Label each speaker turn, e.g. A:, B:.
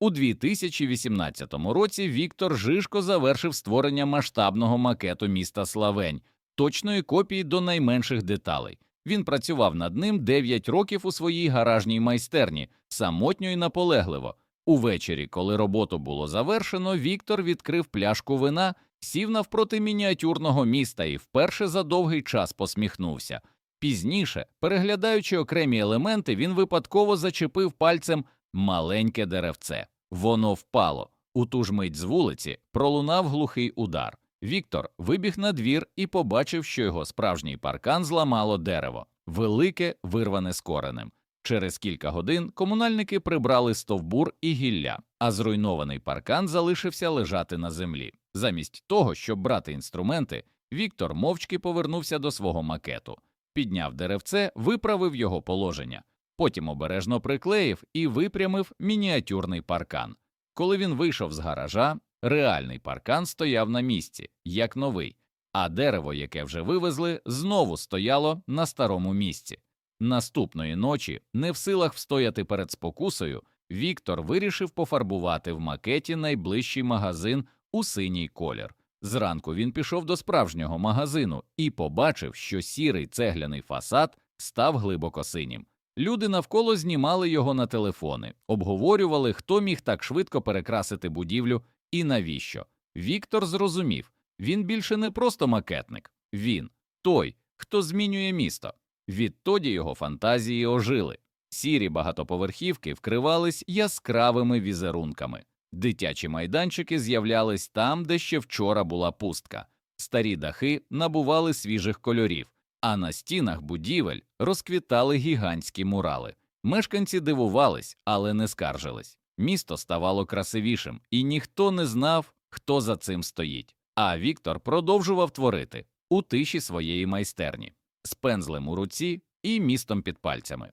A: У 2018 році Віктор Жишко завершив створення масштабного макету міста Славень, точної копії до найменших деталей. Він працював над ним 9 років у своїй гаражній майстерні, самотньо і наполегливо. Увечері, коли роботу було завершено, Віктор відкрив пляшку вина, сів навпроти мініатюрного міста і вперше за довгий час посміхнувся. Пізніше, переглядаючи окремі елементи, він випадково зачепив пальцем маленьке деревце. Воно впало. У ту ж мить з вулиці пролунав глухий удар. Віктор вибіг на двір і побачив, що його справжній паркан зламало дерево, велике, вирване з коренем. Через кілька годин комунальники прибрали стовбур і гілля, а зруйнований паркан залишився лежати на землі. Замість того, щоб брати інструменти, Віктор мовчки повернувся до свого макету, підняв деревце, виправив його положення, потім обережно приклеїв і випрямив мініатюрний паркан. Коли він вийшов з гаража, реальний паркан стояв на місці, як новий, а дерево, яке вже вивезли, знову стояло на старому місці. Наступної ночі, не в силах встояти перед спокусою, Віктор вирішив пофарбувати в макеті найближчий магазин у синій колір. Зранку він пішов до справжнього магазину і побачив, що сірий цегляний фасад став глибоко синім. Люди навколо знімали його на телефони, обговорювали, хто міг так швидко перекрасити будівлю і навіщо. Віктор зрозумів він більше не просто макетник, він той, хто змінює місто. Відтоді його фантазії ожили. Сірі багатоповерхівки вкривались яскравими візерунками. Дитячі майданчики з'являлись там, де ще вчора була пустка. Старі дахи набували свіжих кольорів, а на стінах будівель розквітали гігантські мурали. Мешканці дивувались, але не скаржились. Місто ставало красивішим, і ніхто не знав, хто за цим стоїть. А Віктор продовжував творити у тиші своєї майстерні з пензлем у руці і містом під пальцями.